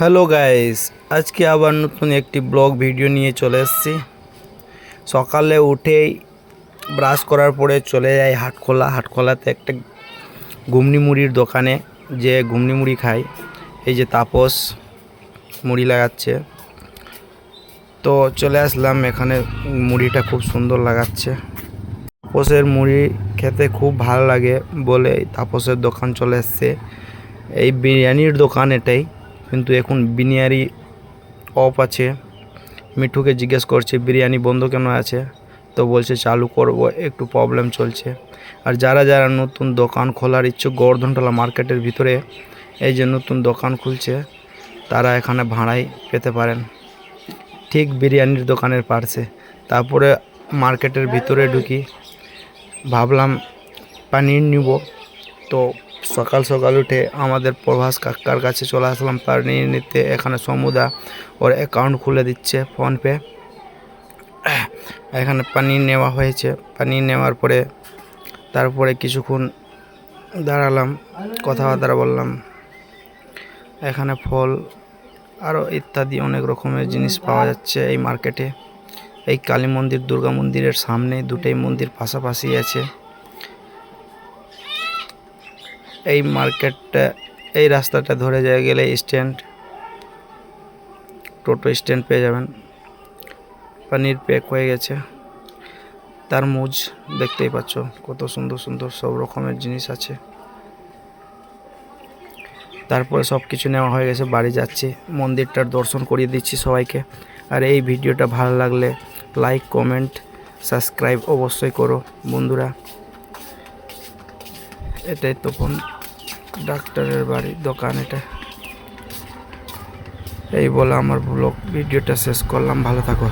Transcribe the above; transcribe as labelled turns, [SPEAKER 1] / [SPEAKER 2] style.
[SPEAKER 1] Hello guys আজকে আবার নতুন একটি ব্লগ ভিডিও নিয়ে চলে এসেছি। সকালে উঠেই ব্রাশ করার পরে চলে যাই হাটখোলা। হাটখোলাতে একটা ঘুমনি মুড়ির দোকানে যে ঘুমনি মুড়ি খাই। এই যে তাপস মুড়ি লাগাচ্ছে। তো চলে আসলাম, এখানে মুড়িটা খুব সুন্দর লাগাচ্ছে। তাপসের মুড়ি খেতে খুব ভালো লাগে বলে তাপসের দোকান চলে এসছে। এই বিরিয়ানির দোকান এটাই। কিন্তু এখন বিরিয়ানি অফ আছে। মিঠুকে জিজ্ঞেস করছে, বিরিয়ানি বন্ধ কেন আছে? তো বলছে, চালু করব, একটু প্রবলেম চলছে। আর যারা যারা নতুন দোকান খোলার ইচ্ছুক গোবর্ধনতলা মার্কেটের ভিতরে এই যে নতুন দোকান খুলছে, তারা এখানে ভাড়ায় পেতে পারেন। ঠিক বিরিয়ানির দোকানের পার্শ্বে তারপরে মার্কেটের ভিতরে ঢুকি। ভাবলাম, পানির নিব। তো সকাল সকাল উঠে আমাদের প্রভাস কাকার কাছে চলে আসলাম পানির নিতে। এখানে সমুদা ওর অ্যাকাউন্ট খুলে দিচ্ছে ফোনপে এখানে পানি নেওয়া হয়েছে। পানি নেওয়ার পরে তারপরে কিছুক্ষণ দাঁড়ালাম, কথাবার্তা বললাম। এখানে ফল আরও ইত্যাদি অনেক রকমের জিনিস পাওয়া যাচ্ছে এই মার্কেটে এই কালী মন্দির, দুর্গা মন্দিরের সামনে দুটোই মন্দির পাশাপাশি আছে। এই মার্কেটটা, এই রাস্তাটা ধরে যায় গেলে স্ট্যান্ড টোটো স্ট্যান্ড পেয়ে যাবেন। পানির প্যাক হয়ে গেছে। তারমুজ দেখতেই পাচ্ছ, কত সুন্দর সুন্দর সব রকমের জিনিস আছে। তারপরে সব কিছু নেওয়া হয়ে গেছে, বাড়ি যাচ্ছি। মন্দিরটার দর্শন করিয়ে দিচ্ছি সবাইকে। আর এই ভিডিওটা ভালো লাগলে লাইক কমেন্ট সাবস্ক্রাইব অবশ্যই করো বন্ধুরা। এটাই তখন ডাক্তারের বাড়ি, দোকান এটা। এই বলে আমার ব্লগ ভিডিওটা শেষ করলাম, ভালো থাকো।